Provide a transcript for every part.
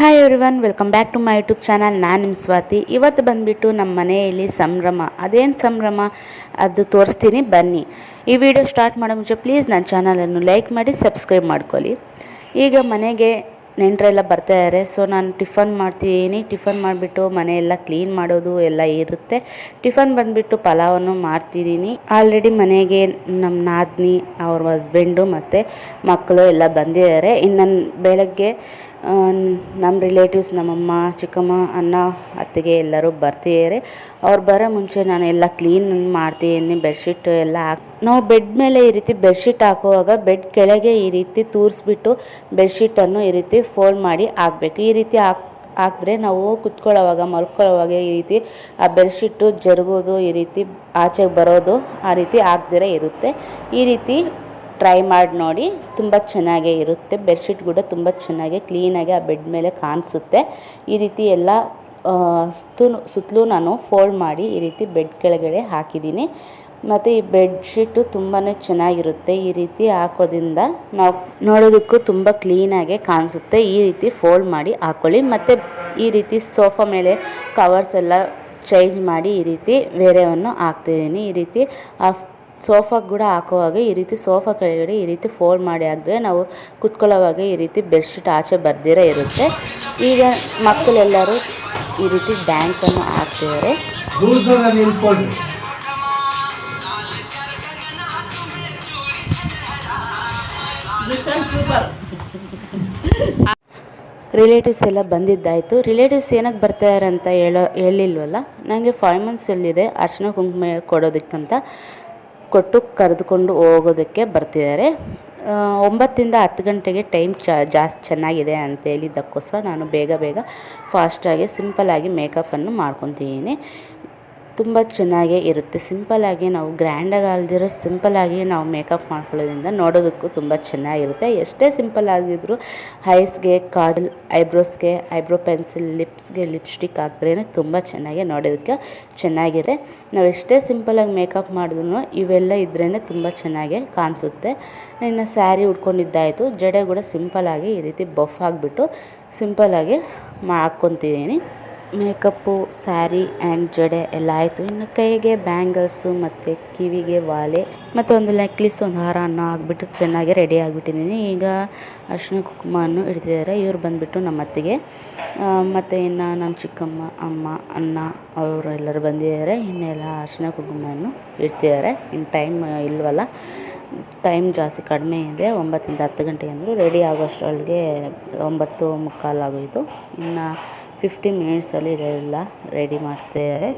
Hi everyone welcome back to my YouTube channel ನಾನು ನಿಮ್ಮ ಸ್ವಾತಿ. ಇವತ್ತು ಬಂದುಬಿಟ್ಟು ನಮ್ಮ ಮನೆಯಲ್ಲಿ ಸಂಭ್ರಮ. ಅದೇನು ಸಂಭ್ರಮ? ಅದು ತೋರಿಸ್ತೀನಿ. ಬನ್ನಿ. ಈ ವಿಡಿಯೋ ಸ್ಟಾರ್ಟ್ ಮಾಡೋ ಮುಂಚೆ ಪ್ಲೀಸ್ ನನ್ನ ಚಾನಲನ್ನು ಲೈಕ್ ಮಾಡಿ ಸಬ್ಸ್ಕ್ರೈಬ್ ಮಾಡ್ಕೊಳ್ಳಿ. ಈಗ ಮನೆಗೆ ನೆಂಟರೆಲ್ಲ ಬರ್ತಾ ಇದ್ದಾರೆ ಸೊ ನಾನು ಟಿಫನ್ ಮಾಡ್ತಿದ್ದೀನಿ ಟಿಫನ್ ಮಾಡಿಬಿಟ್ಟು ಮನೆಯೆಲ್ಲ ಕ್ಲೀನ್ ಮಾಡೋದು ಎಲ್ಲ ಇರುತ್ತೆ. ಟಿಫನ್ ಬಂದುಬಿಟ್ಟು ಪಲಾವನ್ನು ಮಾಡ್ತಿದ್ದೀನಿ. ಆಲ್ರೆಡಿ ಮನೆಗೆ ನಮ್ಮ ನಾದಿನಿ, ಅವ್ರ ಹಸ್ಬೆಂಡು ಮತ್ತು ಮಕ್ಕಳು ಎಲ್ಲ ಬಂದಿದ್ದಾರೆ. ಇನ್ನು ಬೆಳಗ್ಗೆ ನಮ್ಮ ರಿಲೇಟಿವ್ಸ್ ನಮ್ಮಮ್ಮ, ಚಿಕ್ಕಮ್ಮ, ಅಣ್ಣ, ಅತ್ತಿಗೆ ಎಲ್ಲರೂ ಬರ್ತಿದ್ದಾರೆ. ಅವ್ರು ಬರೋ ಮುಂಚೆ ನಾನು ಎಲ್ಲ ಕ್ಲೀನ್ ಮಾಡ್ತೀನಿ ಬೆಡ್ಶೀಟ್ ಎಲ್ಲ ಹಾಕಿ, ನಾವು ಬೆಡ್ ಮೇಲೆ ಈ ರೀತಿ ಬೆಡ್ಶೀಟ್ ಹಾಕುವಾಗ ಬೆಡ್ ಕೆಳಗೆ ಈ ರೀತಿ ತೂರಿಸ್ಬಿಟ್ಟು ಬೆಡ್ಶೀಟನ್ನು ಈ ರೀತಿ ಫೋಲ್ಡ್ ಮಾಡಿ ಹಾಕಬೇಕು. ಈ ರೀತಿ ಹಾಕ್, ಹಾಕಿದ್ರೆ ನಾವು ಕುತ್ಕೊಳ್ಳೋವಾಗ, ಮಲ್ಕೊಳ್ಳೋವಾಗ ಈ ರೀತಿ ಆ ಬೆಡ್ಶೀಟು ಜರುಗೋದು ಈ ರೀತಿ ಆಚೆಗೆ ಬರೋದು ಆ ರೀತಿ ಹಾಕ್ದಿರ ಇರುತ್ತೆ. ಈ ರೀತಿ ಟ್ರೈ ಮಾಡಿ ನೋಡಿ. ತುಂಬ ಚೆನ್ನಾಗೇ ಇರುತ್ತೆ. ಬೆಡ್ಶೀಟ್ ಕೂಡ ತುಂಬ ಚೆನ್ನಾಗಿ ಕ್ಲೀನಾಗಿ ಆ ಬೆಡ್ ಮೇಲೆ ಕಾಣಿಸುತ್ತೆ. ಈ ರೀತಿ ಎಲ್ಲ ಸುತ್ತೂ ಸುತ್ತಲೂ ನಾನು ಫೋಲ್ಡ್ ಮಾಡಿ ಈ ರೀತಿ ಬೆಡ್ ಕೆಳಗಡೆ ಹಾಕಿದ್ದೀನಿ. ಮತ್ತು ಈ ಬೆಡ್ಶೀಟು ತುಂಬಾ ಚೆನ್ನಾಗಿರುತ್ತೆ. ಈ ರೀತಿ ಹಾಕೋದ್ರಿಂದ ನಾವು ನೋಡೋದಕ್ಕೂ ತುಂಬ ಕ್ಲೀನಾಗೆ ಕಾಣಿಸುತ್ತೆ. ಈ ರೀತಿ ಫೋಲ್ಡ್ ಮಾಡಿ ಹಾಕ್ಕೊಳ್ಳಿ ಮತ್ತು ಈ ರೀತಿ ಸೋಫಾ ಮೇಲೆ ಕವರ್ಸ್ ಎಲ್ಲ ಚೇಂಜ್ ಮಾಡಿ ಈ ರೀತಿ ಬೇರೆಯವನ್ನು ಹಾಕ್ತಿದ್ದೀನಿ. ಈ ರೀತಿ ಆ ಸೋಫಾ ಕೂಡ ಹಾಕುವಾಗ ಈ ರೀತಿ ಸೋಫಾ ಕೆಳಗಡೆ ಈ ರೀತಿ ಫೋಲ್ಡ್ ಮಾಡಿ ಹಾಕಿದ್ರೆ ನಾವು ಕುತ್ಕೊಳ್ಳೋವಾಗ ಈ ರೀತಿ ಬೆಡ್ಶೀಟ್ ಆಚೆ ಬರ್ದಿರ ಇರುತ್ತೆ. ಈಗ ಮಕ್ಕಳೆಲ್ಲರೂ ಈ ರೀತಿ ಡ್ಯಾನ್ಸನ್ನು ಆಡ್ತಿದ್ದಾರೆ. ರಿಲೇಟಿವ್ಸ್ ಎಲ್ಲ ಬಂದಿದ್ದಾಯಿತು. ರಿಲೇಟಿವ್ಸ್ ಏನಕ್ಕೆ ಬರ್ತಾಯಾರಂತ ಹೇಳೋ ಹೇಳಿಲ್ವಲ್ಲ? ನನಗೆ ಫೈವ್ ಮಂತ್ಸ್ ಎಲ್ಲಿದೆ ಅರ್ಶಿನ ಕುಂಕುಮ ಕೊಡೋದಕ್ಕಂತ. ಕೊಟ್ಟು ಕರೆದುಕೊಂಡು ಹೋಗೋದಕ್ಕೆ ಬರ್ತಿದ್ದಾರೆ. ಒಂಬತ್ತಿಂದ ಹತ್ತು ಗಂಟೆಗೆ ಟೈಮ್ ಚ, ಜಾಸ್ತಿ ಚೆನ್ನಾಗಿದೆ ಅಂತ ಹೇಳಿದ್ದಕ್ಕೋಸ್ಕರ ನಾನು ಬೇಗ ಬೇಗ ಫಾಸ್ಟಾಗಿ ಸಿಂಪಲ್ಲಾಗಿ ಮೇಕಪ್ಪನ್ನು ಮಾಡ್ಕೊತಿದ್ದೀನಿ. ತುಂಬ ಚೆನ್ನಾಗೇ ಇರುತ್ತೆ. ಸಿಂಪಲ್ಲಾಗಿ ನಾವು ಗ್ರ್ಯಾಂಡಾಗಿ ಅಲ್ದಿರೋ ಸಿಂಪಲ್ಲಾಗಿ ನಾವು ಮೇಕಪ್ ಮಾಡ್ಕೊಳ್ಳೋದ್ರಿಂದ ನೋಡೋದಕ್ಕೂ ತುಂಬ ಚೆನ್ನಾಗಿರುತ್ತೆ. ಎಷ್ಟೇ ಸಿಂಪಲ್ ಆಗಿದ್ರೂ ಐಸ್ಗೆ, ಕಾಡಲ್, ಐಬ್ರೋಸ್ಗೆ, ಐಬ್ರೋ ಪೆನ್ಸಿಲ್, ಲಿಪ್ಸ್ಗೆ, ಲಿಪ್ಸ್ಟಿಕ್ ಹಾಕಿದ್ರೇ ತುಂಬ ಚೆನ್ನಾಗಿ ನೋಡೋದಕ್ಕೆ ಚೆನ್ನಾಗಿದೆ. ನಾವು ಎಷ್ಟೇ ಸಿಂಪಲಾಗಿ ಮೇಕಪ್ ಮಾಡಿದ್ರು ಇವೆಲ್ಲ ಇದ್ರೇ ತುಂಬ ಚೆನ್ನಾಗಿ ಕಾಣಿಸುತ್ತೆ. ಇನ್ನು ಸ್ಯಾರಿ ಉಟ್ಕೊಂಡಿದ್ದಾಯಿತು. ಜಡೆ ಕೂಡ ಸಿಂಪಲ್ಲಾಗಿ ಈ ರೀತಿ ಬಫ್ ಆಗಿಬಿಟ್ಟು ಸಿಂಪಲ್ಲಾಗಿ ಮಾ ಹಾಕ್ಕೊತಿದ್ದೀನಿ. ಮೇಕಪ್ಪು, ಸ್ಯಾರಿ ಆ್ಯಂಡ್ ಜಡೆ ಎಲ್ಲ ಆಯಿತು. ಇನ್ನು ಕೈಗೆ ಬ್ಯಾಂಗಲ್ಸು ಮತ್ತು ಕಿವಿಗೆ ವಾಲೆ ಮತ್ತು ಒಂದು ನೆಕ್ಲೆಸ್, ಒಂದು ಹಾರವನ್ನು ಹಾಕ್ಬಿಟ್ಟು ಚೆನ್ನಾಗಿ ರೆಡಿ ಆಗಿಬಿಟ್ಟಿದ್ದೀನಿ. ಈಗ ಅರಿಶಿನ ಕುಂಕುಮವನ್ನು ಇಡ್ತಿದ್ದಾರೆ ಇವ್ರು ಬಂದುಬಿಟ್ಟು ನಮ್ಮ ಅತ್ತಿಗೆ ಮತ್ತು ಇನ್ನು ನಮ್ಮ ಚಿಕ್ಕಮ್ಮ, ಅಮ್ಮ, ಅಣ್ಣ ಅವರು ಎಲ್ಲರೂ ಬಂದಿದ್ದಾರೆ. ಇನ್ನೆಲ್ಲ ಅರಿಶಿನ ಕುಂಕುಮವನ್ನು ಇಡ್ತಿದ್ದಾರೆ ಇನ್ನು ಟೈಮ್ ಇಲ್ವಲ್ಲ. ಟೈಮ್ ಜಾಸ್ತಿ ಕಡಿಮೆ ಇದೆ. ಒಂಬತ್ತಿಂದ ಹತ್ತು ಗಂಟೆ ಅಂದರು ರೆಡಿ ಆಗೋಷ್ಟರೊಳಗೆ ಒಂಬತ್ತು ಮುಕ್ಕಾಲು ಆಗೋಯಿತು. ಇನ್ನು ಫಿಫ್ಟೀನ್ ಮಿನಿಟ್ಸಲ್ಲಿ ಇದೆಲ್ಲ ರೆಡಿ ಮಾಡಿಸ್ತಿದ್ದಾರೆ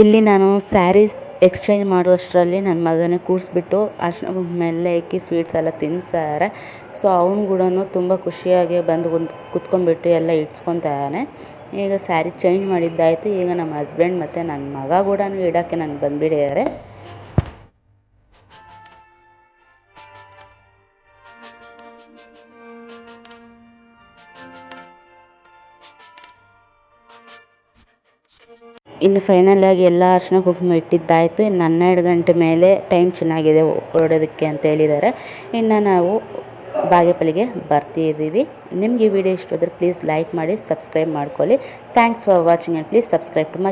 ಇಲ್ಲಿ ನಾನು ಸ್ಯಾರೀಸ್ ಎಕ್ಸ್ಚೇಂಜ್ ಮಾಡುವಷ್ಟರಲ್ಲಿ ನನ್ನ ಮಗನ ಕೂರಿಸ್ಬಿಟ್ಟು ಅರ್ಶಿನ ಮೇಲೆ ಇಕ್ಕಿ ಸ್ವೀಟ್ಸ್ ಎಲ್ಲ ತಿನ್ನಿಸ್ತಾರೆ ಸೊ ಅವ್ನು ಕೂಡ ತುಂಬ ಖುಷಿಯಾಗಿ ಬಂದು ಕುಂತ್, ಕುತ್ಕೊಂಡ್ಬಿಟ್ಟು ಎಲ್ಲ ಇದ್ದಾನೆ ಈಗ ಸ್ಯಾರಿ ಚೇಂಜ್ ಮಾಡಿದ್ದಾಯಿತು. ಈಗ ನಮ್ಮ ಹಸ್ಬೆಂಡ್ ಮತ್ತು ನನ್ನ ಮಗ ಕೂಡ ಇಡೋಕ್ಕೆ ನನಗೆ ಬಂದುಬಿಟ್ಟಿದ್ದಾರೆ. ಇನ್ನು ಫೈನಲ್ ಆಗಿ ಎಲ್ಲ ಅರ್ಶಿನ ಕುಂಕುಮ ಇಟ್ಟಿದ್ದಾಯಿತು. ಇನ್ನು ಹನ್ನೆರಡು ಗಂಟೆ ಮೇಲೆ ಟೈಮ್ ಚೆನ್ನಾಗಿದೆ ಓಡೋದಕ್ಕೆ ಅಂತ ಹೇಳಿದ್ದಾರೆ. ಇನ್ನು ನಾವು ಬಾಗೇಪಲ್ಲಿಗೆ ಬರ್ತಿದ್ದೀವಿ. ನಿಮಗೆ ವಿಡಿಯೋ ಇಷ್ಟ ಆದರೆ ಪ್ಲೀಸ್ ಲೈಕ್ ಮಾಡಿ ಸಬ್ಸ್ಕ್ರೈಬ್ ಮಾಡ್ಕೊಳ್ಳಿ. Thanks for watching and please subscribe to my